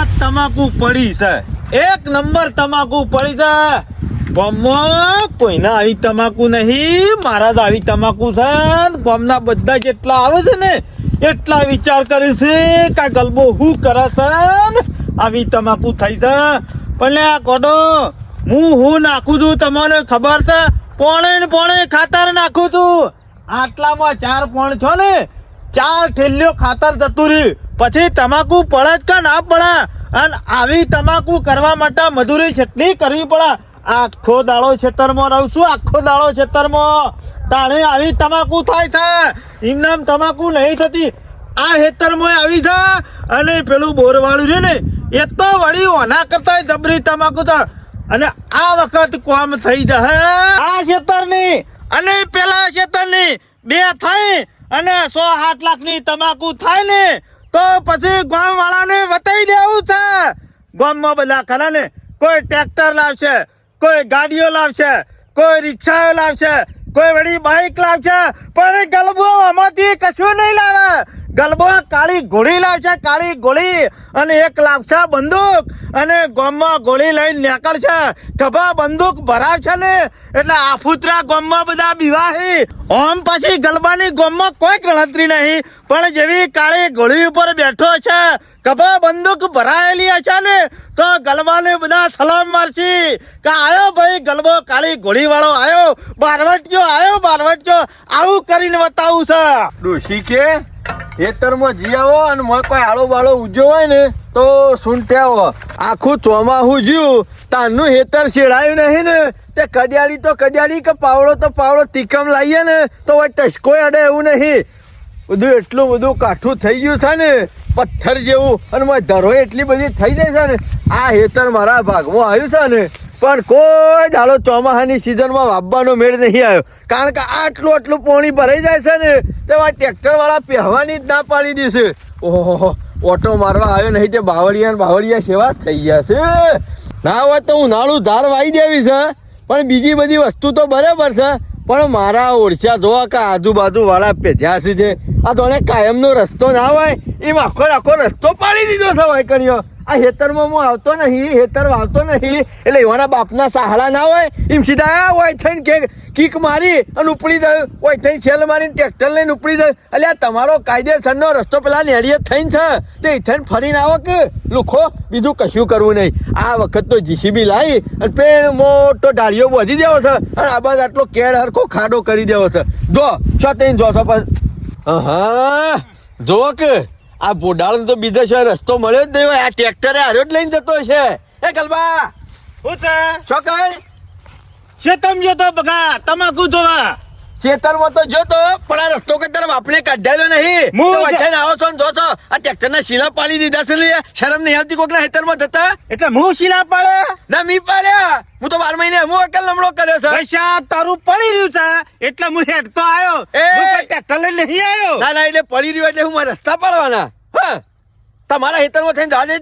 વખત તમાકુ પડી છે. એક નંબર તમાકુ પડી છે. કોઈના આવી તમાકુ નહીં, મારા જ આવી તમાકુ છે. ગામના બધા જેટલા આવે છે ને, એટલા વિચાર કરે છે કે ગલબો હું કરે છે આવી તમાકુ થઈ છે. પણ આ કોડો હું હું નાખું છું તમને ખબર છે? પોણે ને પોણે ખાતર નાખું છું. આટલામાં ચાર પોણ છો ને, ચાર ઠેલ્યો ખાતર જતું રહ્યું. પછી તમાકુ પડે જ કે ના પડે અને આવી તમાકુ કરવા માટે મજૂરી કેટલી કરવી પડે. આખો દાડો ખેતરમાં રહું છું, આખો દાડો ખેતરમાં. તાણે આવી તમાકુ થાય છે. એમનામ તમાકુ નહીં થતી. આ ખેતરમાં આવી છે અને પેલું બોરવાળું રહ્યું ને, એ તો વળી ઓના કરતા જબરી તમાકુ તો. અને આ વખત કોમ થઈ જશે. આ ખેતરની, અને પેલા ખેતરની બે થઈ, અને સો આઠ લાખની તમાકુ થાય ને તો પછી ગામ વાળાને બતાવી દેવું છે. ગામમાં બધા ખરા ને, કોઈ ટ્રેક્ટર લાવશે, કોઈ ગાડીઓ લાવશે, કોઈ રિક્ષાઓ લાવશે, કોઈ વળી બાઇક લાવશે, પણ ગલબો આમાંથી કશું નહીં લાવે. ગલબો, કાળી ગોળી લાવશે કાળી ગોળી અને એક લાવશે બંદૂક અને ગોમમાં ગોળી લઈને નીકળશે ખભા બંદૂક ભરાવશે ને, એટલે આફુતરા ગોમમાં બધા વિવાહી ઓમ પછી ગલબાની ગોમમાં કોઈ ગણતરી નહીં, પણ જેવી કાળી ગોળી ઉપર બેઠો છે, ખભા બંદૂક ભરાયેલી હશે ને, તો ગલબાને બધા સલામ મારશી કે આયો ભાઈ, ગલબો કાળી ગોળી વાળો આયો બારવટ્યો આયો બારવટ્યો આવું કરીને બતાવું છે. ડોશી કે? ખેતરમાં જી આવો અને મને કોઈ આળો બાળો ઉજ્યો હોય ને, તો સૂંટ્યાવો આખું ચોમાહું જ્યું. તાનું હેતર શેડાયું નહીં ને. તે કડિયાળી તો કડિયાળી કે પાવડો તો પાવડો તીખમ લાવીએ ને, તો હોય ટસકો અડે એવું નહીં. બધું એટલું બધું કાઠું થઈ ગયું છે ને, પથ્થર જેવું. અને મારી ધરો એટલી બધી થઈ જાય છે ને. આ હેતર મારા ભાગમાં આવ્યું છે ને પણ કોઈ દાડો ચોમાસાની સિઝનમાં વાવવાનો મેળ નહીં આવ્યો. કારણ કે આટલું આટલું પોણી ભરાઈ જાય છે ને તેમાં ટ્રેક્ટર વાળા પહેવાની જ ના પાડી દેશે ઓહો ઓટો મારવા આવ્યો નહીં તે બાવળિયા બાવળિયા સેવા થઈ ગયા છે. ના હોય તો ઉનાળું ધાર વાઈ દેવી છે, પણ બીજી બધી વસ્તુ તો બરાબર છે. પણ મારા ઓળખ્યા જોવા કે આજુબાજુ વાળા પેધ્યા છે આ તો કાયમનો રસ્તો ના હોય, એમ આખો આખો રસ્તો પાડી દીધો છે વાયકણીઓ આ હેતરમાં હું આવતો નહીં હેતર વાવતો નહીં. એટલે એવાના બાપના સહાડા ના હોય, એમ સીધા હોય થઈને કે કીક મારી અને ઉપડી જાય. હોય થઈને છેલ મારીને ટ્રેક્ટર લઈને ઉપડી જાય. એટલે આ તમારો કાયદેસરનો રસ્તો પેલા નેડીએ થઈને છે. તે થઈને ફરીને આવો કે લુખો, બીજું કશું કરવું નહીં. આ વખત તો જીસીબી લાવી અને પેણ મોટો ઢાળીઓ વધી દેવો છે. અને આ બાદ આટલો કેળ હરખો ખાડો કરી દેવો છે. જો, છો તઈને જો છો પણ હા જો કે આ બોડાળ તો બીજો છે રસ્તો મળ્યો જ નહીં આ ટ્રેક્ટરે હાર્યો જ લઈને જતો છે. એ કલબા શું છે? શું કહે? શેતમ જો તો બગા તમાકુ જોવા. ખેતરમાં તો જોતો પણ આ રસ્તો કે તરફ આપણે કાઢેલો નહીં. હું. વચ્ચે આવો છો ને જો છો આ ટ્રેક્ટરના શીલા પાડી દીધા છે શરમ નહીં આવતી કોકના ખેતરમાં જતા? એટલે હું શીલા પાડે? ના મી પાડ્યા હું તો બાર મહિને હું અકલ લમડો કર્યો છે. પૈસા તારું પડી રહ્યું છે. એટલે હું હેઠતો આવ્યો એ! ટ્રેક્ટર લઈને નહીં આવ્યો ના ના એટલે પડી રહ્યું એટલે હું મારા રસ્તા પાડવાના. હા. તમારા ખેતરમાં થઈને જાજે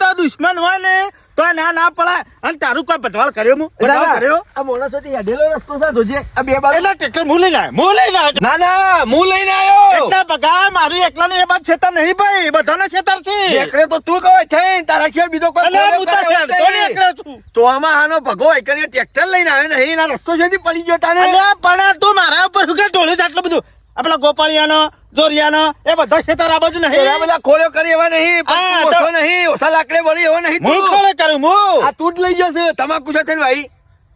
તો દુશ્મન હોય ને તો ના ના પડાય અને તારું કોઈ બચવાળ કર્યો મુ? કર્યો? આ માણસોથી હેડેલો રસ્તો છે જોજે આ બે બાજુ. એટલે ટ્રેક્ટર મુ લઈને આવ્યો મુ લઈને આવ્યો. ના ના મુ લઈને આવ્યો. એટલે બગા મારું એકલાનું એ બાદ છેતર નહીં ભાઈ બધાનો છેતર છે એકડે તો તું કહો છે તારા છે બીજો કોઈ અલે હું તો ને નહીં. છું. તો આમાં આનો ભગો એકડીએ ટ્રેક્ટર લઈને આવ્યો નહીં ના રસ્તો છે પડી ગયો તાને અલે પણ તું મારા ઉપર કે ઢોળે આટલું બધું? આ પેલા ગોપાળિયાનો જોરિયાનો એ બધા ખેતર આ બાજુ નહીં. બધા ખોલ્યો કરી એવા નહીં ઓછો નહીં ઓછા લાકડે વળી એવો નહીં હું ખોળે કરું હું. આ તું જ લઈ જશે તમાકુ છે ભાઈ.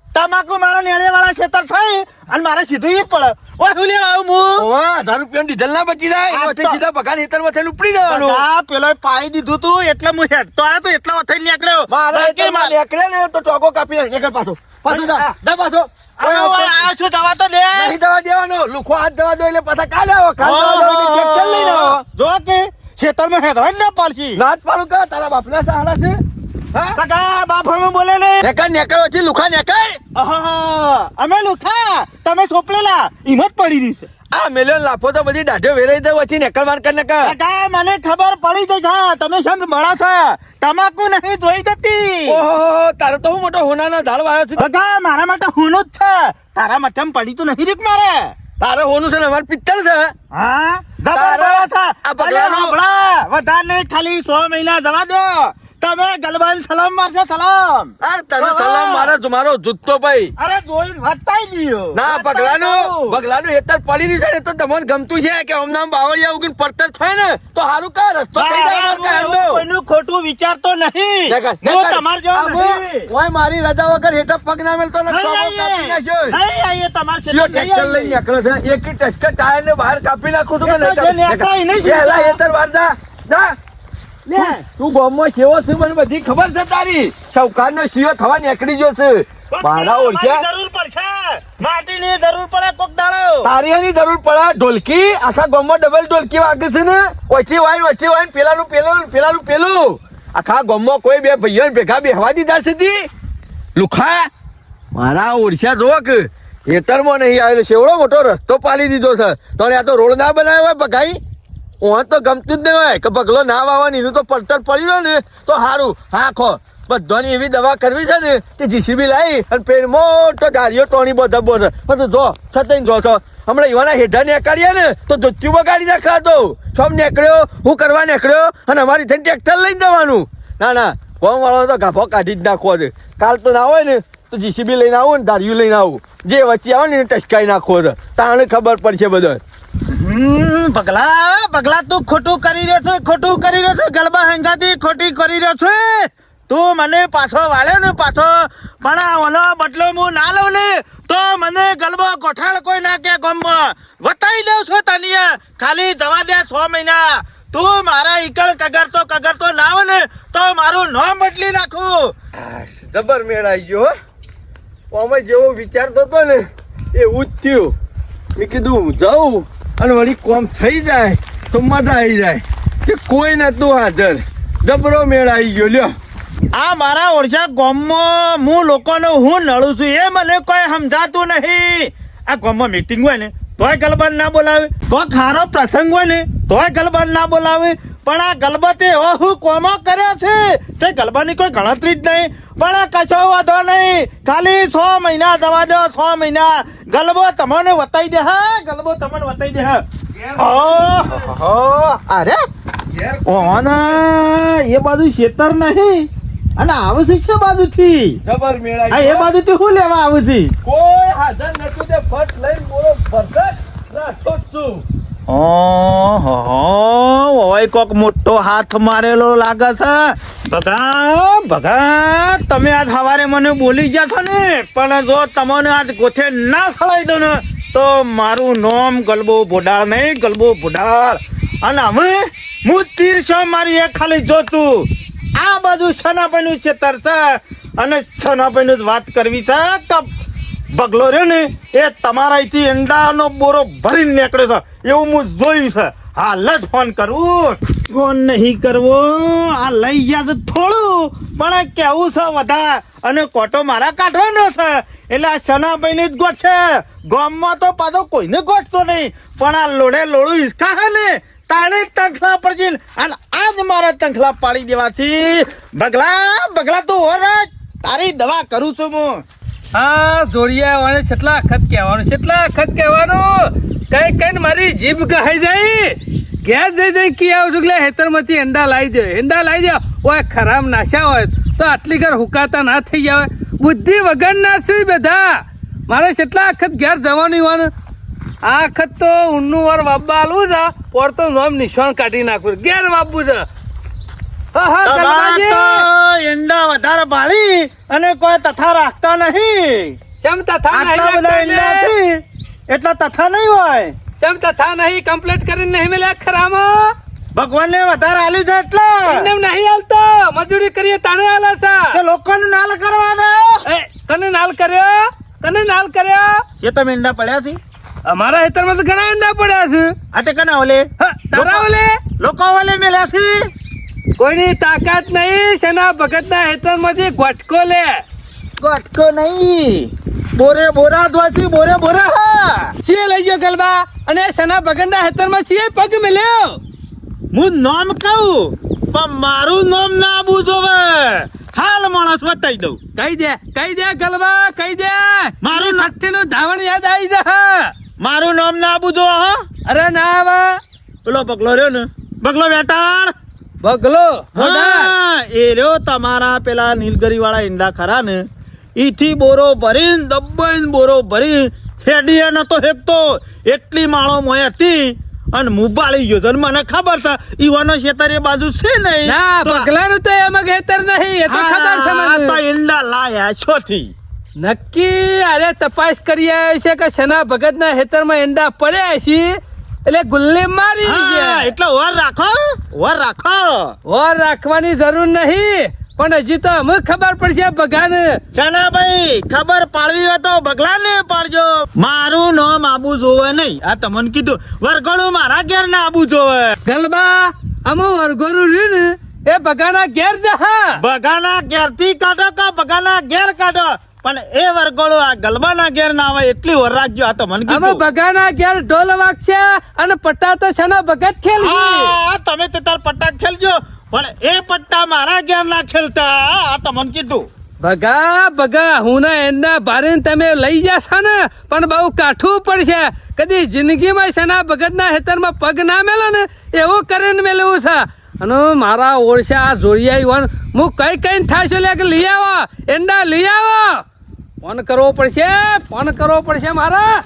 તમાકુ મારા નેણે વાળા છેતર થઈ અને મારે સીધું ઈ પડે. ઓય હું લેવા આવું હું? ઓવા હજાર રૂપિયા ડીઝલ ના બચી જાય આ સીધા ભગાન હેતરમાં થઈને ઉપડી જવાનું. આ પેલો પાઈ દીધું તું એટલે હું હેડતો આવ્યો તો એટલા વખતે નીકળ્યો. મારા કે હેતરમાં મારે- નીકળે ને તો ટોકો કાપી નાખ. નીકળ પાછો. પાછો જા. જા પાછો. હવે છું જવા તો દે. નહીં દવા દેવાનો. લુખો હાથ દવા દો એટલે પાછા કાલે આવો. કાલે ટ્રેક્ટર લઈને આવો. જો કે ના કા તારા બાપના સહારા છે? બગા, બાપ બોલે ને નેકળ છે લુખા નેકળ અમે લુખા તમે સોપડેલા. હિંમત પડી રહી છે. આ મેલ્યો લાફો તો બધી દાઢો વેરાઈ દે વચ્ચે નેકળ માર કર. નેકળ બગા, મને ખબર પડી જઈ છે. તમે શેમ મળો છો? તમાકુ નહીં જોઈ જતી. ઓહો તારો તો હું મોટો હોનાનો ધાળ વાયો છું. બગા મારા માટે હુનું જ છે. તારા મઠમ પડી તો નહીં રીક મારે. તારે હોનું છે ને અમાર પિત્તળ છે. હા? જબર બોલો આ હમણાં વધારે નહીં, ખાલી સો મહિના જવા દો. તમે ગલબાન સલામ મારશો સલામ. અરે તને સલામ મારે તમારો જુત્તો ભાઈ. અરે જોઈ હટાઈ દીયો ના પગલાનું દઉં. પગલાનું પડી રહ્યું છે ને તો તમને ગમતું છે કે નામ બાવળિયા ઉગીને પડતર થાય ને તો હારું કા રસ્તો થઈ જાય. કોઈનું ખોટું વિચારતો નહીં. હું તમાર જેવો નહીં. ઓય મારી રજા વગર હેઠળ પગ ના મેલતો ને નહીં કાપી નાખ્યો. નહીં આવીએ, તમાર નહીં ટ્રેક્ટર લઈને આવીએ. છે. એક ટચકા ટાયર ને બહાર કાપી નાખું તો કે એ તો નહીં એલા નેકળે વાર જા. જા. લે. તું ગામમાં કેવો છે મને બધી ખબર છે તારી. સૌકારનો સીઓ થવા નીકળી ગયો છે. મારા ઓળખ્યા જરૂર પડશે. માટીની જરૂર પડે કોક દાડો. તારીયાની જરૂર પડે. ઢોલકી આખા ગામમાં ડબલ ઢોલકી વાગે છે ને. ઓછી વાઈન ઓછી વાઈન પેલાનું પેલું પેલાનું પેલું. આખા ગામમાં કોઈ બે ભાઈઓ ભેગા બેહવા દીધા છે? લુખા મારા ઓળખ્યા જોક ખેતરમાં નહીં આવેલો શેવડો મોટો રસ્તો પાડી દીધો છે. તો આ તો રોડ ના બનાવ્યો હોય બગાઈ ઓહ, તો ગમતું જ નહીં હોય. કે પગલો ના વાવવાની, એનું તો પડતર પડી રહ્યો ને, તો સારું હા, ખો. બધાની એવી દવા કરવી છે ને તે જીસીબી લાવી અને પેડ મોટો ગાડીઓ ટોણી બધા બોલે પણ જો છતાં જો છો. હમણાં યુવાના હેઠા નીકળ્યા ને, તો ધોત્યું બગાડી નાખા તો સબ નીકળ્યો, હું કરવા નીકળ્યો, અને અમારી થઈને ટ્રેક્ટર લઈને જવાનું. ના ના કોમ વાળો તો ગાભો કાઢી જ નાખવો છે. કાલ તો ના હોય ને, તો જીસીબી લઈને આવું ને, ધાર્યું લઈને આવું. જે વચ્ચે આવે ને, એને ટચકાઈ નાખવો છે. તાણે ખબર પડશે બધા. પગલા પગલા તું ખોટું કરી રહ્યો છે, ખોટું કરી રહ્યો છે, ગલબા હંગાતી ખોટી કરી રહ્યો છે તું મને પાછો વાળ્યો ને પાછો. પણ આ ઓલો બટલો હું ના લઉં ને, તો મને ગલબો કોઠાળ કોઈ ના કે ગમમાં વતાવી દઉં છું તને. ખાલી જવા દે છ મહિના. તું મારા ઈકળ કગરતો કગરતો ના ને, તો મારું નામ બદલી નાખું. જબર મેળ આવી ગયો અમે જેવો વિચારતો હતો ને, એવું જ થયું. મેં કીધું જાઉં અને વળી કોમ થઈ જાય તો મજા આવી જાય કે કોઈ નતું હાજર. જબરો મેળ આવી ગયો, લ્યો. આ મારા ઓળશા ગામમાં હું લોકોને હું નળું છું, એ મને કોઈ સમજાતું નહીં. આ ગામમાં મીટિંગ હોય ને, તોય ગલબાન ના બોલાવે. તો ખારો પ્રસંગ હોય ને, તોય ગલબાન ના બોલાવે. પણ આ ગલબતે હું કોમો કર્યો છે? તે ગલબાની કોઈ ગણતરી જ નહીં. પણ આ કશો વાંધો નહીં. ખાલી છ મહિના દવા દો છ મહિના. ગલબો તમને વતાઈ દે હા? ગલબો તમને વતાઈ દે હા. અરે! ઓના એ બાજુ ખેતર નહીં. અને આવશે છે છે બાજુથી? જબર મેળ આ એ બાજુ બાજુથી શું લેવા આવું છે? કોઈ હાજર નતું તે ફટ લઈને બોલો ભરગત રાખો છું. ઓહો ઓય કોક મોટો હાથ મારેલો લાગે છે. ભગા ભગા, તમે આજ સવારે મને બોલી ગયા છો ને, પણ જો તમને આજ ગોથે ના સળાઈ દો ને, તો મારું નામ ગલબો બોડાળ નહીં, ગલબો બોડાળ અને હવે હું તીરસો મારી એ ખાલી જોતું. આ બાજુ ખેતર છે, અને સનાભાઈનું જ વાત કરવી છે બગલો રહ્યો ને, એ તમારા અહીંથી ઈંડાનો બોરો ભરીને નીકળ્યો છે. એવું હું જોયું છે. હાલ જ ફોન કરું. ફોન નહીં કરવો. આ લઈ ગયા છે થોડું. પણ કેવું છે વધારે અને કોટો મારા કાઢવાનો છે. એટલે આ સનાભાઈને જ ગોઠશે. ગામમાં તો પાછો કોઈને ગોઠતો નહીં. પણ આ લોડે લોડું હિસકા હે ને, તાણે તંખલા પર અને આજ મારા તંખલા પાડી દેવા છે બગલા બગલા તું ઓર તારી દવા કરું છું હું. હા, જોડિયા વાળે કેટલા વખત કહેવાનું કેટલા વખત કહેવાનું. કઈ કઈ મારી જીભ ગહાઈ જાય, ઘેર જઈ જઈ કી આવું છું, એટલે હેતરમાંથી અંડા લાવી દે અંડા લાવી દે. ઓય, ખરાબ નાશા હોય તો આટલી ઘર હુકાતા ના થઈ જાય બુદ્ધિ વગરના છે બધા. મારે કેટલા વખત ઘેર જવાનું હોય આ વખત તો ઊંડનું વાર વાપવા આલવું છે ઓર તો નોમ નિશાન કાઢી નાખવું ઘેર વાપવું છે હા હા તમાર ગણવાજી. તો ઈંડા વધારે પાડી અને કોઈ તથા રાખતા નહીં. કેમ તથા નહીં એટલા? તથા નહીં હોય. કેમ તથા નહીં? કમ્પ્લીટ કરીને નહીં મળ્યા ખરામાં? ભગવાનને વધારે આલી છે એટલે. એમ નહીં આલતો મજૂરી કરીએ તાણે છે. તે લોકોને નાલ કરવાનો એ, કને નાલ કર્યો? કને નાલ કર્યો? એ તમે ઈંડા પડ્યા છે? અમારા ખેતરમાં તો ઘણા ઈંડા પડ્યા છે. આ તે કના ઓલે? તારા ઓલે? લોકો ઓલે મેલ્યા છે? કોઈની તાકાત નહીં સેના ભગતના ખેતરમાંથી ગોટકો લે. ગોટકો નહીં. બોરે બોરા ધોછી બોરે બોરા હા. છીએ લઈ ગયો ગલબા? અને સેના ભગતના ખેતરમાં છીએ પગ મેલ્યો? હું નામ કહું પણ મારું નામ ના આબુ જોવે હાલ માણસ બતાવી દઉં. કહી દે કહી દે ગલબા કહી દે. મારું મારું ના- છઠ્ઠી નું ધાવણ યાદ આવી જા. મારું નામ ના આપું જો હા. અરે ના આવે પેલો પગલો રહ્યો ને. પગલો વેટાણ બગલો એ રહ્યો તમારા પેલા નીલગરી વાળા ઈંડા ખરા ને ઈથી બોરો ભરીને દબાઈને બોરો ભરી હેડીએ નતો હેકતો એટલી માળો મોય હતી અને મુબાળી ગયો તો મને ખબર છે ઈવાનો ખેતર એ બાજુ છે નહીં ના બગલાનું તો એમાં ખેતર નહીં એ તો ખબર છે આ તો ઈંડા લાયા છોથી. નક્કી અરે તપાસ કરી આવ્યો છે કે શના ભગત ના ખેતરમાં ઈંડા પડ્યા છે? એટલે ગુલ્લી મારી એટલે વર રાખો વર રાખો. ઓર રાખવાની જરૂર નહીં પણ હજી તો અમે ખબર પડશે ભગાને ભાઈ? ખબર પાડવી હોય તો બગલા ને પાડજો. મારું નામ આબુ જોવે નહીં. આ તમને કીધું વરઘોડું મારા ઘેર ના આબુ જોવે. ગલબા અમુ વરગોરું રહ્યું ને એ ભગાના ઘેર જહા ભગાના ઘેરથી કાઢો કે બગાના ઘેર કાઢો? પણ એ વરઘોડું આ ગલબાના ઘેર ના આવે એટલી વર રાખજો આ તો મને કીધું. ભગાના ઘેર ઢોલ વાગશે અને પટ્ટા તો છે ભગત ખેલશે તમે તે તાર પટ્ટા ખેલજો. પણ એ પટ્ટા મારા ઘેર ના ખેલતા આ તો મને કીધું. ભગા ભગા હું ના એના ભારે તમે લઈ જશો ને પણ બહુ કાઠું પડશે. કદી જિંદગીમાં શેના ભગતના હેતરમાં પગ ના મેલો ને એવું કરીને મેળવું છે. અને મારા ઓળશે આ જોડિયા હું કઈ કઈ છે લે લઈ આવો એંડા લઈ આવો. ફોન કરવો પડશે, ફોન કરવો પડશે મારા.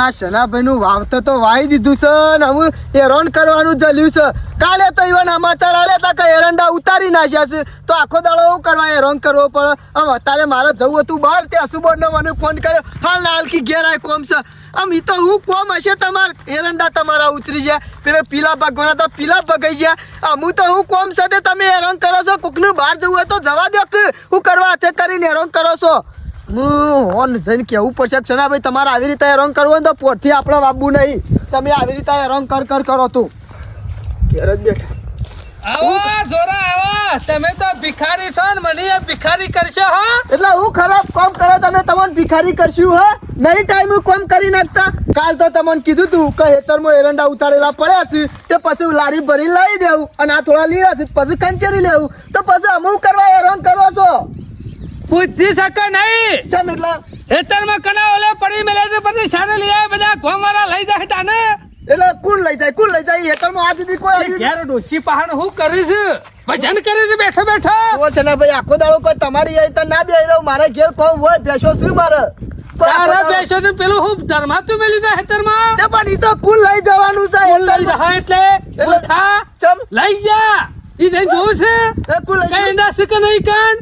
આ શનાભાઈ નું વાવતર તો વાઈ દીધું છે ને હું હેરાન કરવાનું જલ્યું છે. કાલે તો એવા સમાચાર આલ્યા તા કે એરંડા ઉતારી નાખ્યા છે. તો આખો દાડો એવું કરવા હેરાન કરવો પડે. આમ અત્યારે મારે જવું હતું બહાર, ત્યાં સુબોધ મને ફોન કર્યો. હાલ ના હાલ કી ઘેર આય કોમ છે. આમ એ તો હું કોમ હશે તમાર? એરંડા તમારા ઉતરી ગયા. પેલા પીલા ભગવાના તો પીલા ભગાઈ ગયા. આમ હું તો હું કોમ તે તમે હેરાન કરો છો? કોકનું બહાર જવું હોય તો જવા દો હું કરવા હાથે કરીને હેરાન કરો છો? હું હોન જઈને કેવું પડશે કે ભાઈ તમારે આવી રીતે રંગ કરવો ને તો પોટથી આપણે વાપવું નહીં. તમે આવી રીતે રંગ કર કર કરો તું. ઘેર જ બેઠા. આવો જોરા આવો. તમે તો ભિખારી છો ને મને ભિખારી કરશો હો? એટલે હું ખરાબ કામ કરો તમે તમને ભિખારી કરશું હો? નહીં ટાઈમ કામ કરી નાખતા. કાલ તો તમને કીધું તું કે હેતરમાં એરંડા ઉતારેલા પડ્યા છે તે પછી લારી ભરી લાવી દેવું અને આ થોડા લીલા છે પછી કંચેરી લેવું. તો પછી અમુક કરવા રંગ કરો છો. પૂછી શકે નહીં. શેમ એટલે હેતરમાં કના ઓલે પડી મેલે છે પછી શાને લઈ આવે બધા ગોમારા લઈ જાય તાને. એટલે કોણ લઈ જાય? કોણ લઈ જાય? હેતરમાં આજ સુધી કોઈ ઘેર ડોશી પહાણ હું કરીશ ભજન કરીશ બેઠો બેઠો. ઓ છે ને ભાઈ આખો દાડો કોઈ તમારી અહીં તો ના બે રહ્યો મારા ઘેર કોમ હોય ભેંસો શું મારે? તારા બેસો તો પેલું હું ધર્માતું મેલ્યું છે હેતરમાં તે પણ ઈ તો કુલ લઈ જવાનું છે કોણ લઈ જાય એટલે એટલે- ચમ. લઈ જા. ઈ જઈને જોવું છે એ લઈ કઈ છે કે નહીં કાન?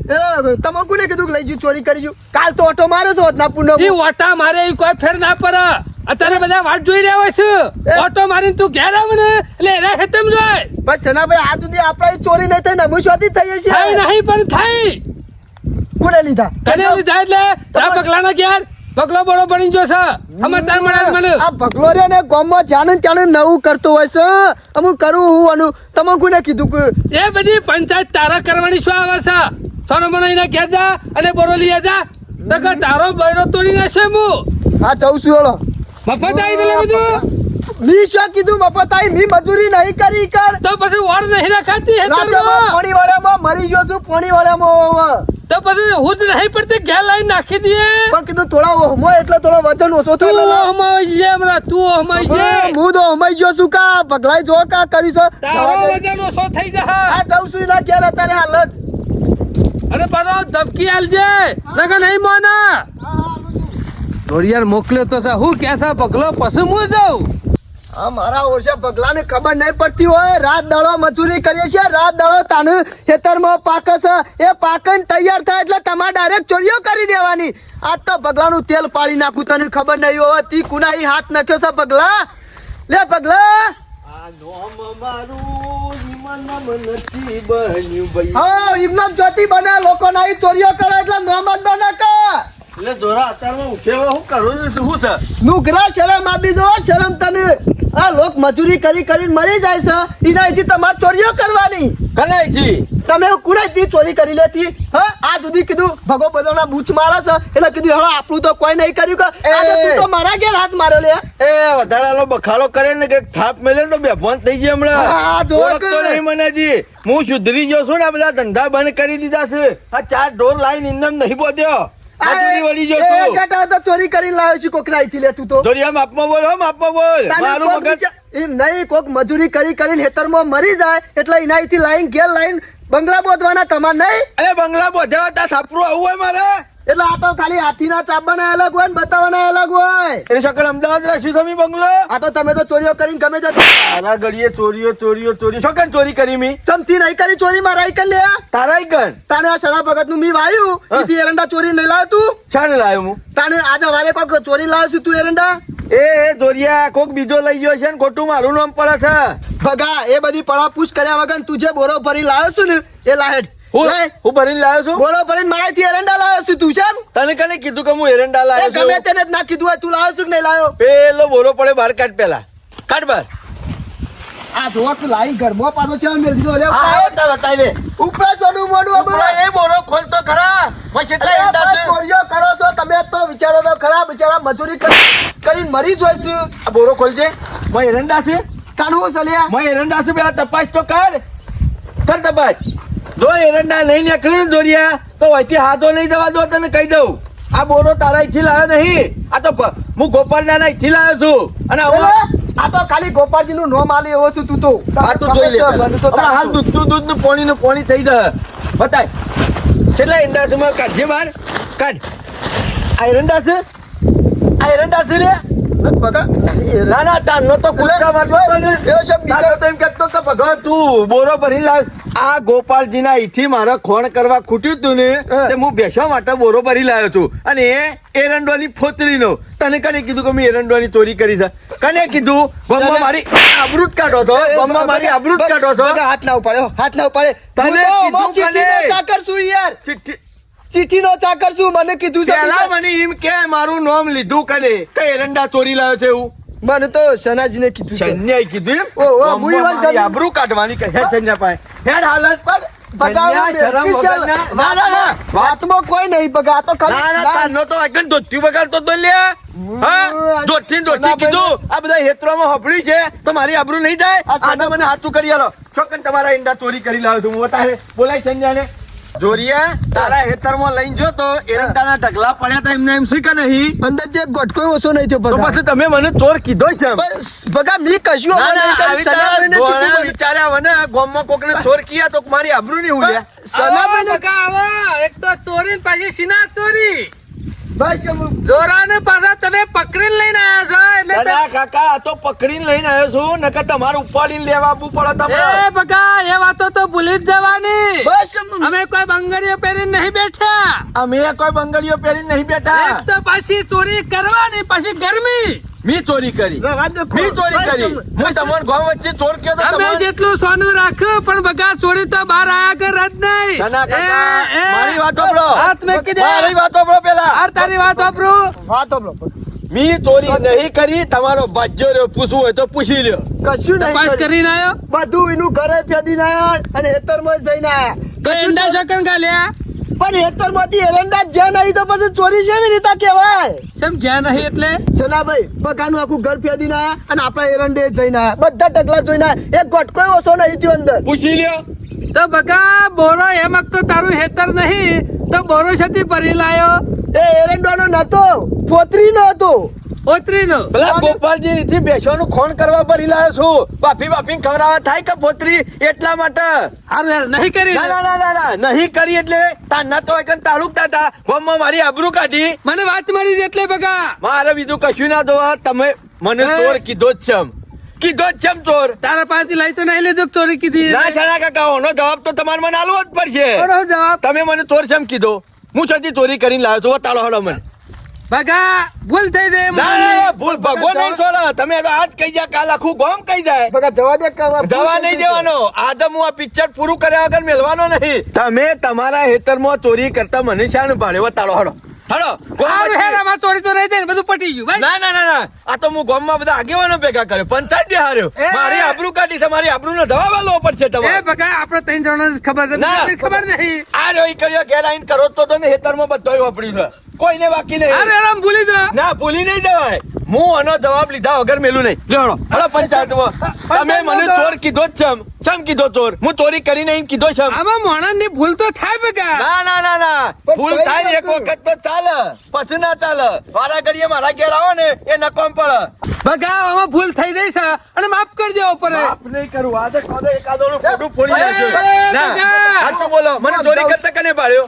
તમે કોને કીધું લઈ જયું ચોરી કરી કાલ તો ઓટો માર્યો છો ના પૂનમ ઈ ઓટા મારે ઈ કોઈ ફેર ના પડે. અત્યારે બધા વાટ જોઈ રહ્યા હોય છે. ઓટો મારીને તું ઘેર આવ ને એટલે એના હેતમ જોય. બસ સનાભાઈ આ સુધી આપણે ચોરી નહીં થઈ નમું શોધી થઈ છીએ. નહીં પણ થઈ કોને લીધા? કને લીધા એટલે તા બગલાના ઘેર. બગલો બળો બની ગયો છે. સમાચાર મળે મને આ ભગલો રે ને ગામમાં જાણે ત્યાંને નવું કરતો હોય છે. અમુ કરું હું અનુ તમે કોને કીધું કે એ બધી પંચાયત તારા કરવાની શું આવે છે? સોનો મનો એના ઘેર જા અને બોરો લઈ જા. નકર તારો બૈરો તોડી નાખશે હું આ જઉં છું એલો મફત આવી ગયેલું બધું. મી શું કીધું? મફત આવી મી મજૂરી નહીં કરી કર તો પછી વોર નહીં રખાતી હે તો પોણી વાળામાં મરી ગયો છું પોણી વાળામાં તો પછી હું જ નહીં પડતી ઘેર લાઈન નાખી દઈએ. પણ કીધું થોડા ઓહમો એટલે થોડો વજન ઓછો તું થાય હમાઈ જે હમણાં તું હમાઈ જે. હું તો હમાઈ ગયો છું કા? પગલાઈ જો કા કરી છે? તારો વજન ઓછો થઈ જા આ જઉં છું ના ઘેર અત્યારે હાલ જ. અરે પાછો ધમકી આલજે નકર નહીં માના. ઘોડિયાર મોકલ્યો તો હું કેસા પગલો પછી હું જાઉં. આ મારા ઓરસા પગલાને ખબર નહીં પડતી હોય. રાત દાડો મજૂરી કરીએ છીએ. રાત દાડો તાને ખેતરમાં પાક છે. એ પાકન તૈયાર થાય એટલે તમારે ડાયરેક્ટ ચોરીઓ કરી દેવાની. આજ તો પગલાનું તેલ પાડી નાખું. તને ખબર નહીં હોય. તી કુનાઈ હાથ નાખ્યો છે પગલા. લે પગલા. હા ઇમનામ જ્યોતિ બને. લોકો ના ચોરીઓ કરે એટલે નોમ જ બને કા. એટલે જોરા અત્યારમાં ઉઠેલો હું કરું છું? શું છે? શરમ આપી દો. શરમ તને મજૂરી કરી કરીને મરી જાય છે એના તમારે ચોરીઓ કરવાની. કનાઈથી તમે કુણાથી ચોરી કરી લેતી? હા આ સુધી કીધું ભગો બધાના બૂચ મારા છે એટલે કીધું હવે આપણું તો કોઈ નહીં કર્યું કે. તું તો મારા ઘેર હાથ માર્યો લે એ વધારાનો બખાડો કરે ને કે થાપ મેલે તો બેફોન થઈ ગયા હમણાં. આ જો કે. ઓળખતો નહીં મને જી હું સુધરી ગયો છું ને બધા ધંધા બંધ કરી દીધા છે. આ ચાર ઢોર લાઈન ઇન્દમ નહીં બોધ્યો. તું. તો ચોરી કરી લાવ્યો છે કોક નાઈથી લે તું તો. માપમાં બોલ માપમાં બોલ. મારું મગજ નહીં કોક મજૂરી કરી કરીને હેતરમાં મરી જાય એટલે એનાથી લાઈન ગેર લાઈન બંગલા બોધવાના તમાર નહીં? અરે બંગલા બોધ્યા હતા સાપરું આવું હોય મારે. એટલે આ તો ખાલી હાથીના ચાપવાના અલગ હોય ને બતાવવાના અલગ હોય. એ સકલ અમદાવાદ રાખ્યું તમે બંગલો? આ તો તમે તો ચોરીઓ કરીને ગમે જતો તારા ઘડીએ ચોરીઓ ચોરીઓ ચોરી સકલ ચોરી કરી મી? ચમથી નહીં કરી ચોરી મારા કરી લે તારા ગન તાણે આ સડા ભગતનું મી વાયું. હા. એરંડા ચોરી નહીં લાવ્યો તું. શાને લાવ્યો હું? તાને આજે વારે કોક ચોરી લાવ્યો છું તું એરંડા? એ એ દોરિયા કોક બીજો લઈ ગયો છે ને ખોટું મારું નામ પડે છે. ભગા એ બધી પડાપૂછ કર્યા વગર તું જે બોરો ભરી લાવ્યો છું ને એ લાહેડ હું ખોલ તો ખરા. પછી કેટલા એરંડા છો. તમે તો વિચારો તો ખરા બિચારા મજૂરી કરીને મરી જોઈશ આ બોરો ખોલજે ભાઈ એરંડા છે? કાઢવો સલિયા. ભાઈ એરંડા છે તપાસ તો કર. કર તપાસ. જો એરંડા નહીં નીકળી ને દોરિયા તો વહીથી હાથો નહીં જવા દો તને કહી દઉં. આ બોરો તારા અહીંથી લાવ્યો નહીં. આ તો હું હું ગોપાલના અહીંથી લાવ્યો છું. અને આ તો ખાલી ગોપાલજી નું નોમ આલી એવો છું તું તો. આ તો જોઈ લે મને તો હમણાં હાલ દૂધનું દૂધ પોણીનું પોણી થઈ જાય બતાય. કેટલા ઈંડા છે મારે કાઢજે બહાર કાઢ. આ એરંડા છે? એરંડા છે રે? ના ના ને. એવો શબ્દ બીજો- તારનો તો એમ કહેતો તો ભગવાન તું બોરો ભરી લાવ. આ ગોપાલજીના અહીંથી મારે ખોણ કરવા ખૂટ્યું તું ને તે હું બેસવા માટે બોરો ભરી લાવ્યો છું. અને એ એરંડોની ફોતરીનો. તને કને કીધું કે મેં એરંડોની ચોરી કરી છે? કને કીધું? ગામમાં મારી આબરૂ કાઢો છો? ગામમાં મારી આબરૂ કાઢો છો? હાથ ના ઉપાડ્યો હાથ ના ઉપાડે. તને કીધું આમાં ચીઠીનો કને? ચાકર છું યાર. ચિઠ્ઠી- ચીઠીનો ચાકર છું મને કીધું છે પેલા મને એમ કે મારું નામ લીધું કને? કે એરંડા ચોરી લાવ્યો છે એવું? મને તો સનાજીને કીધું છે. સંન્યાય કીધું એમ? ઓ, ઓ, મુઈ વાત મારી આબરૂ કાઢવાની કહે સન્યા પાસે હેડ હાલત પર. ના, ના, ના. વાતમાં કોઈ નહીં બગા તો ના ના ખાલી તો વાગન ધોતી બગાડતો તો લ્યા. હા ધોતી ને કીધું. આ બધા હેતરોમાં હપડી છે. તો મારી આબરૂ નહીં જાય? આ મને હાથું કરી આલો. છોકન તમારા ઈંડા ચોરી કરી લાવ્યો છું. હું બતાવે બોલાય સંજ્ઞાને જોરિયા તારા હેતરમાં લઈને જો તો એરંડાના ઢગલા પડ્યા તા એમને એમ શું કે નહીં અંદર જે ગોટકો ઓછો નહીં થયો તો પછી તમે મને ચોર કીધો છે બગા મી કશું ના ના. વિચાર્યા મને ગોમમાં કોકને ચોર કિયા તો મારી આબરૂ નહીં ઉડ્યા સલામ બગા આવા એક તો ચોરી પછી સિના ચોરી. જોરાને પાછા તમે પકડીને લઈને આવ્યા છો એટલે તો- કાકા આ તો પકડીને લઈને આવ્યો છું નકર તમારે ઉપાડીને લેવા આવવું પડે એ તમને બકા એ વાતો તો ભૂલી જ જવાની. બસ અમે કોઈ બંગડીઓ પહેરીને નહીં બેઠા. અમે કોઈ બંગડીઓ પહેરીને નહીં બેઠા. એક તો પાછી ચોરી કરવાની પછી ગરમી. મી ચોરી કરી. મી ચોરી કરી. હું તમારા ગામ વચ્ચે ચોર કયો તો અમે જેટલું સોનું રાખ્યું પણ બગા ચોરી તો બહાર આયા કર જ નહીં. ના, ના, મારી વાત સાંભળો. હાથ મેકી દે મારી વાત સાંભળો પેલા. આર તારી વાત વાપરું વાત સાંભળો. મી ચોરી નહીં કરી તમારો બાજ્યો રહ્યો પૂછવું હોય તો પૂછી લ્યો. કશું નહીં તપાસ. કરીને આવ્યો બધું એનું ઘરે ફેદીને આયા અને હેતરમાં જઈને આયા. તો એંડા ચોકન ગાલ્યા? પણ હેતરમાંથી એરંડા જ્યાં નહીં તો પછી ચોરી છે એવી રીતે કહેવાય? કેમ જ્યાં નહીં એટલે? ચલાભાઈ પકાનું આખું ઘર ફેદી ના અને આપણા એરંડે જઈને બધા ટકલા જોઈને એક ગોટકોય ઓછો નહીં થયો અંદર. પૂછી લ્યો. તો બગા બોરો એમ તો તારું હેતર નહીં. તો બોરો છતી ભરી લાયો? એ એરંડો નતો પોતરીનો હતો. ઓતરી નો. પેલા ગોપાલજી નીતિ બેસવાનું ખોણ કરવા ભરી લાવ્યો છું. બાફી બાફી ખવડાવા થાય કે પોતરી? એટલા માટે. હારું યાર નહીં કરી ના ના ના ના ના નહીં કરી એટલે તાના તો એકન તાળુકતા હતા ગોમમાં મારી આબરૂ કાઢી. મને વાત મારી એટલે બગા. મારે બીજું કશું ના દોવા. તમે મને તોર કીધો જ છમ. કીધો જ છમ ચોર. તારા પાસેથી લઈ તો નહીં લેજો ચોરી કીધી. ના છાના કાકા ઓનો જવાબ તો તમારે મને આલવો જ પડશે. જવાબ? તમે મને ચોર છમ કીધો. હું છતી ચોરી કરીને લાવ્યો છું? તાળો હડો મને. બગા ભૂલ થઈ જાય ના ના, ના, ભૂલ ભગો નહીં છોડો તમે તો આજ કહી જા કાલ આખું ગોમ કહી જાય. બગા જવા દે કામ જવા નહીં દેવાનો. આદમ હું આ પિક્ચર પૂરું કર્યા વગર મેલવાનો નહીં. તમે તમારા હેતરમાં ચોરી કરતા મને શાન ભાડે તાળો હડો હડો ગામ હારું વચ્ચે. હેર આમાં ચોરી તો રહી જાય ને બધું પટી ગયું ભાઈ ના ના ના ના. આ તો હું ગામમાં બધા આગેવાનો ભેગા કર્યો. પંચાયત બે હાર્યો. મારી આબરૂ કાઢી છે મારી આબરૂ નો જવાબ આલવો પડશે એ બગા આપણે ત્રણ જણા ખબર ના. ખબર નહીં આ રોઈ કર્યો ઘેર આઈને કરો તો તમે હેતરમાં બધોય વાપર્યું છે. કોઈને બાકી અરે નહીં આરામ ભૂલી જા. ના ભૂલી નહીં જવાય. હું આનો જવાબ લીધા વગર મેલું નહીં. લેવડો હલો. પંચાયતમાં. તમે મને ચોર કીધો જ છમ. ચમ કીધો ચોર. હું ચોરી કરીને એમ કીધો છમ. આમાં મોણસની ભૂલ તો થાય બગા ના ના ના ના. ભૂલ થાય એક વખત તો ચાલે. પછી ના ચાલે. વારા ઘડીએ મારા ઘેર આવો ને એ નકોમ પડે. બગા આમાં ભૂલ થઈ ગઈ છે. અને માફ કરજો ઉપર. માફ નહીં કરું. આજે કોદો એકાદો નું ખોટું ફોડી એ, ના. સાચું બોલો. મને ચોરી કરતા કને પાડ્યો?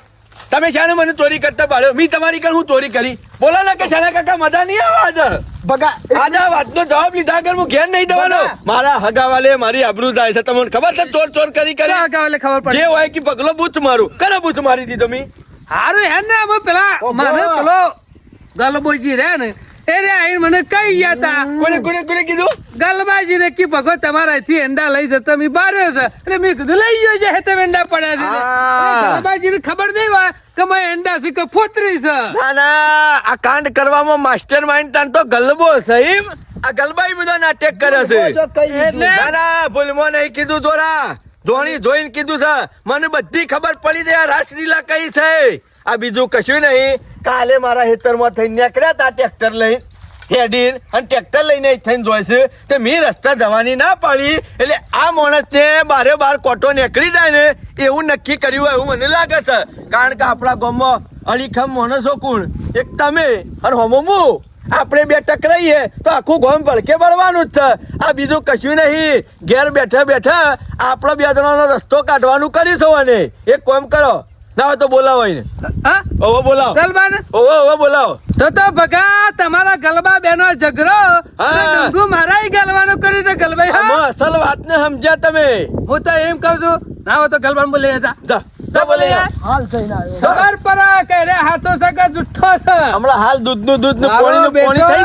તમે શાને મને ચોરી કરતા પાડ્યો? મી તમારી કણ હું ચોરી કરી? બોલા ના કે શાના કાકા મજા નહીં આવે આજે બગા આદા વાતનો જવાબ લીધા કર હું ઘેર નહીં દેવાનો. મારા હગાવાલે મારી આબરૂ જાય છે. તમને ખબર છે ચોર ચોર કરી કરી? ક્યાં ગાવલે ખબર જે પડી હોય કે પગલો બૂથ મારું. કરે બૂથ મારી દીધો મી. હારું હે ને અમે પેલા. મને પેલો ગલબોજી રે ને એ રે મને કહી ગયા તા? કોને કોને કોને કીધું? ગલબાજી ને કી ભગો તમારા અહીંથી એંડા લઈ જતો મેં બાર્યો છે. એટલે મેં કીધું લઈ ગયો છે તમે એંડા પડ્યા છે. ગલબાજી ને ખબર નહીં હોય કે મેં એંડા છે કે ફોતરી છે. ના ના આ કાંડ કરવામાં માસ્ટર માઇન્ડ તાન તો ગલબો સહીમ આ ગલબાઈ બધો નાટક કરે છે. કઈ ના ના ભૂલમાં નહીં કીધું તોરા ધોણી જોઈને કીધું છે મને બધી ખબર પડી દે આ રાસલીલા કઈ છે? આ બીજું કશું નહીં. કાલે મારા ખેતરમાં થઈને નીકળ્યા તા ટ્રેક્ટર લઈને. હેડીન અને ટ્રેક્ટર લઈને થઈને જોઈ છે તે મેં રસ્તા જવાની ના પાડી. એટલે આ માણસને બારે બાર કોટો નીકળી જાય ને એવું નક્કી કર્યું એવું મને લાગે છે. કારણ કે આપણા ગામમાં અલીખમ માણસો કોણ? એક તમે અને હોમો હું. આપણે બે ટકરાઈએ તો આખું ગામ ભડકે ભરવાનું જ છે. આ બીજું કશું નહીં. ઘેર બેઠા બેઠા આપણો બે જણાનો રસ્તો કાઢવાનું કર્યું છે અને. એક કોમ કરો ના તો બોલાવો એને. હા? ઓવો બોલાવો. ગલબા ને ઓવો ઓવો બોલાવો. તો તો ભગા તમારા ગલબા બેનો ઝઘડો. ડંગુ મારા ગલવાનો કરી છે ગલબાઈ હા? અસલ વાત ને સમજ્યા તમે. હું તો એમ કહું છું ના હોય તો ગલબાન બોલે જા, તો જા હાલ થઈને આવ્યો. ખબર પડે કે રે હાથો સગા જુઠ્ઠો છે. હમણાં હાલ દૂધનું દૂધ પાણી. થઈ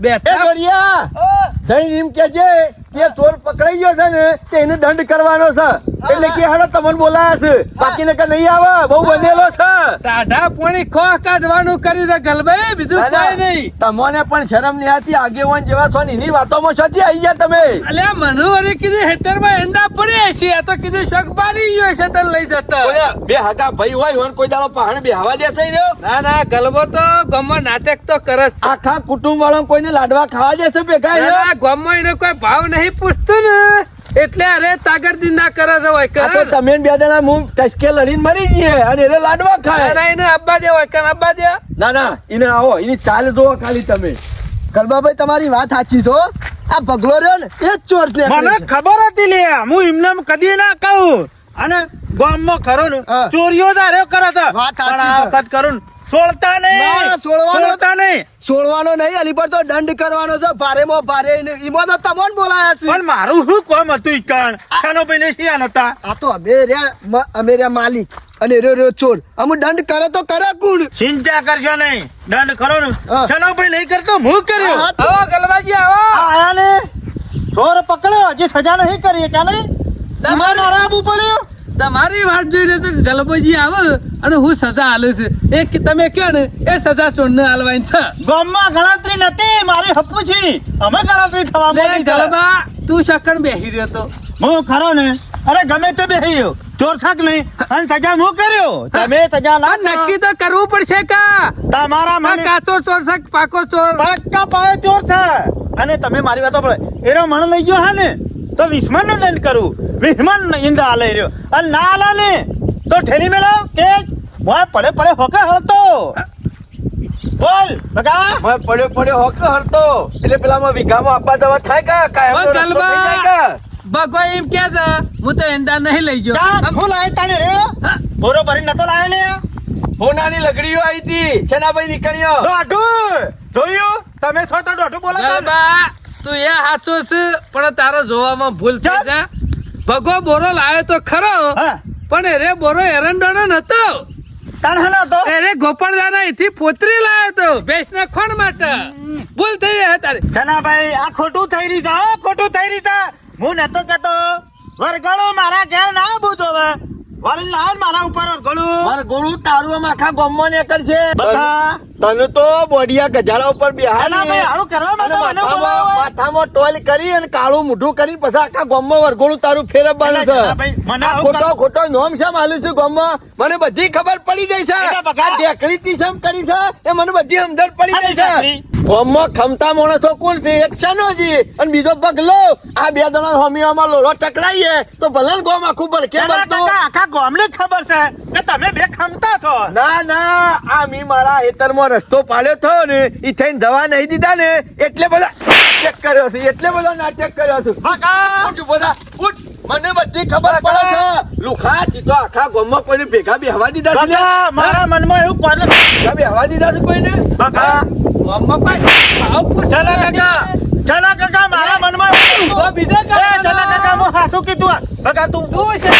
બેઠા. ગોરિયા જઈને એમ કે છે કે ચોર પકડાઈ ગયો છે ને કે એને દંડ કરવાનો છે. એટલે કે હાલો તમને બોલાયા છે. બાકીને કે નહીં આવે. બહુ બનેલો છે. ટાઢા પોણી ખો કાઢવાનું કરી દે ગલબે બીજું કઈ. નહીં. તમને પણ શરમ નહીં આવતી આગેવાન જેવા છો એની વાતોમાં છોથી આવી ગયા તમે. અલ્યા મનોહરે કીધું હેતરમાં એંડા પડ્યા છે. આ તો કીધું શક પાડી ગયો છે તને લઈ જતો. બે હાકા ભાઈ હોય હોય કોઈ દાડો પહાણ બે હવા દે થઈ રહ્યો. ના ના ગલબો તો ગમ નાટક તો કરે આખા કુટુંબ વાળા કોઈને લાડવા ખાવા દે છે ભેગા ના, ગામમાં એનો કોઈ ભાવ નહીં પૂછતું ને. એટલે અરે તાગરદી ના કરે છે હોય આ કર તમે બે જણા મું ટચકે લડીને મરી જઈએ અને એને લાડવા ખાય. ના, એને અબ્બા દે હોય કર અબ્બા દે. ના ના એને આવો એની ચાલ જોવો ખાલી તમે. ગલબાભાઈ તમારી વાત સાચી છો આ ભગલો રહ્યો ને એ જ ચોર છે મને ખબર હતી લે હું એમને કદી ના કહું. અને ગામમાં ખરો ને હા. ચોરીઓ દારે કરે છે. વાત સાચી છે. વખત કરું છોડતા નહીં! છોડવાનો- નહીં! છોડવાનો નહીં અલી પર તો દંડ કરવાનો છે. ભારે ભારેમાં ભારે ઈમો ઈમાં તો તમને બોલાયા છે. પણ મારું શું કોમ હતું ઈકણ શાનો ભાઈ ને શિયાન હતા. આ તો અમે રહ્યા મ- અમે રહ્યા માલિક અને રે રે ચોર. અમુ દંડ કરે તો કરે કુણ? ચિંતા કરશો નહીં. દંડ કરો ને. હા. ભાઈ નહીં કરતો હું કર્યો? હા, આવો ગલવાજી આવો. આયા ને ચોર પકડ્યો હજી સજા નહીં કરી કે નહીં? તમારે- તમારે આરામ પડ્યો તમારી વાત જોઈને તો ગલબોજી આવે અને હું સજા આલું છું. એ કે તમે કહો ને? એ સજા ચોરને હાલવાની છે. ગામમાં ગણતરી નથી મારી હપ્પુ છે. અમે ગણતરી થવા માંડી ગલબા તું શકણ બેસી રહ્યો તો. હું ખરો ને? અરે ગમે તે બેહી ગયો ચોર શક નહીં. અને સજા હું કર્યો? તમે સજા ના નક્કી તો કરવું પડશે કા? તમારા મને કાચો ચોર શક પાકો ચોર. પાકા પાયે ચોર છે. અને તમે મારી વાતો પડે એનો મણ લઈ ગયો હા ને? તો વિસ્મરણ દંડ કરું. વિસ્મન ઈંડા આલે રહ્યો. અને ના ને તો ઠેરી મેળો કે મોય પડે પડે હોકે હળતો. બોલ બકા મેં પડે પડે હોકે હરતો એટલે પેલામાં વીઘામાં આપવા દવા થાય કા? કાયમ જાય કા? ભગો એમ કે છે હું તો એંડા નહીં લઈ ગયો. હું લાય તાને રે. બોરો ભરી નતો લાયો ને. હોનાની લગડીઓ આવી હતી છેનાભાઈ નીકળ્યો. ડોઢુ જોયું તમે છો તો ડોઢુ બોલો છો તું એ સાચો છે પણ તારો જોવામાં ભૂલ થઈ ચાલ. ભગો બોરો લાવ્યો તો ખરો પણ અરે બોરો એરંડોનો નતો. તાણ હે તો એરે ગોપાળદાના અહીંથી પોતરી લાવ્યો તો ભેંસના ખોણ માટે. ભૂલ થઈ હે તારે. જનાભાઈ આ ખોટું થઈ રહી છે ખોટું થઈ રહી છે. હું નતો કેતો વરગળો મારા ઘેર ના આવું હવે. વળી લાવ મારા ઉપર વરગળું વરગળું ગોળું તારું આમ આખા ગામમાં ને કરશે બધા તને તો બોડિયા ગજાળા ઉપર માથામાં ટોલ કરી અને કાળું મોઢું કરી પછી આખા ગોમમાં વરઘોડું તારું ફેરવવાનું છે. ખોટો ખોટો નોમ છે માલું છું ગોમમાં? મને બધી ખબર પડી જાય છે. આ ઢેકડી થી શેમ કરી છે? એ મને બધી સમજણ પડી જાય છે. ગોમમાં ખમતા માણસો કોણ છે? એક શાનોજી અને બીજો પગલો. આ બે જણા હોમીઓમાં લોલો ટકરાઈએ તો ભલે ગોમ આખું ભડકે. કાકા, આખા ગામને ખબર છે કે તમે બે ખમતા છો. ના ના આ મી મારા હેતરમાં રસ્તો પાડ્યો થયો ને એ થઈને દવા નહીં દીધા ને એટલે બધા ચેક કર્યો છે એટલે બધો નાટક કર્યો છે. મને બધી ખબર પડે છે. લુખા તી તો આખા ગામમાં કોઈને ભેગા બેહવા દીધા છે મારા મનમાં એવું કોને ભેગા બેહવા દીધા છે કોઈને? બકા ગામમાં કોઈ આવું પૂછાલા લાગ્યા કાકા. ચલા કાકા મારા મનમાં તો બીજે એ ચલા કાકા મો હાસુ કીધું બકા તું તું છે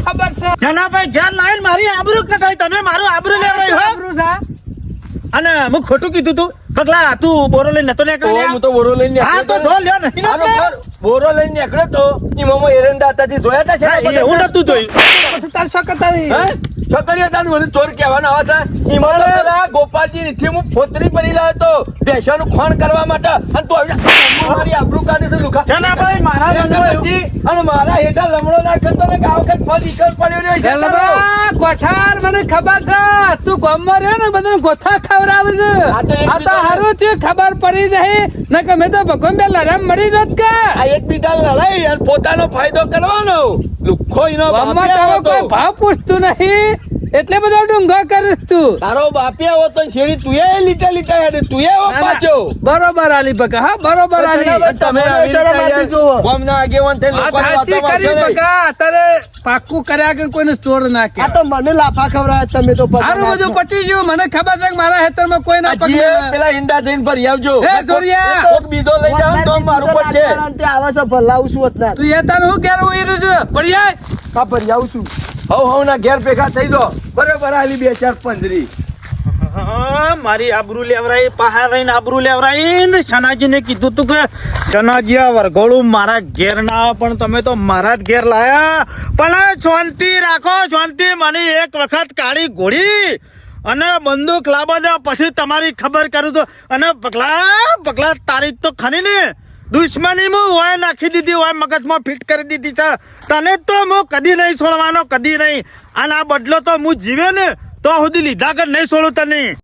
ખબર છે? જનાભાઈ ઘેર લાઈન મારી આબરૂ કટાઈ તમે મારું આબરૂ લેવડાવી હો. આબરૂ સા અને હું ખોટું કીધું તું. પગલા તું બોરો લઈને નતો તો નીકળ્યો હું તો બોરો લઈને હા તો ઢોલ લ્યો નહીં બોરો લઈને નીકળ્યો તો. મામા એરંડા હતા જોયા હતા છે એ હું નતું જોયું. પછી તાર છોકરા તારી. છોકરીઓ તારું મને ચોર કહેવાનો આવે છે. હિમાલય તો પેલા ગોપાલજી નીચે હું ફોતરી ભરી લાવ્યો તો પેશાનું ખોણ કરવા માટે. અને તું આવી. મારી આબરૂ કાઢે છે લુખા. જનાભાઈ મારા મનમાં એવું અને મારા હેઠા લમણો નાખ્યો તો ને કે આ વખત ફળ ઈકલ પડ્યો રહ્યો છે. કોઠાર મને ખબર છે. તું ગામમાં રહ્યો ને બધું ગોથા ખવડાવે છે. આ તો તો હારું થયું ખબર પડી જાય ને કે મેં તો ભગવાન બે લડામ મળી જોત કે. આ એકબીજા લડાઈ અને પોતાનો ફાયદો કરવાનો? લુખોઈ નો ભાવ પૂછતું નહીં. એટલે બધો ડુંગો કરીશ તું. તારો બાપિયા હોતો ને છેડી તું એ લીટા લીટે હેડે તું એ ના, ના. પાછો. બરોબર આલી બકા હા બરોબર આલી. તમે આવી શરમ જુઓ. ગામના આગેવાન થઈ લોકો સાચી વાતો કરી. બકા અત્યારે પાક્કું કર્યા કે કોઈને ચોર ના કે આ તો મને લાફા ખવરાય તમે તો બધા સારું બધું પટી ગયું. મને ખબર છે કે મારા હેતરમાં કોઈ ના પકડે પેલા ઈંડા થઈને ભરી આવજો. એ જોડિયા. કોક બીજો લઈ જાવ તો મારું પર છે. તે આવે છે ભલાવું છું અત્યારે. તું એ તારું હું કેરું ઈરું છું? પડી જાય કા ભરી આવું છું. હવ હવ ના ઘેર ભેગા થઈ દો. બરોબર આલી બે ચાર પંજરી. મારી આબરૂ લેવરાઈ પહાડ રહીને આબરૂ લેવરાઈ. ને શનાજીને કીધું તું કે, શનાજી, આ વરઘોડું મારા ઘેર ના પણ તમે તો મારા જ ઘેર લાયા. પણ શાંતિ રાખો, શાંતિ, મને એક વખત કાળી ઘોડી અને બંદૂક લાવો દે, પછી તમારી ખબર કરું તો અને પગલા પગલા તારીખ તો ખરી ને. દુશ્મની હું હોય નાખી દીધી, હોય મગજમાં ફિટ કરી દીધી છે. તને તો હું કદી નહીં છોડવાનો, કદી નહીં. અને આ બદલો તો હું જીવે ને, તો સુધી લીધા કર નહીં છોડું તને.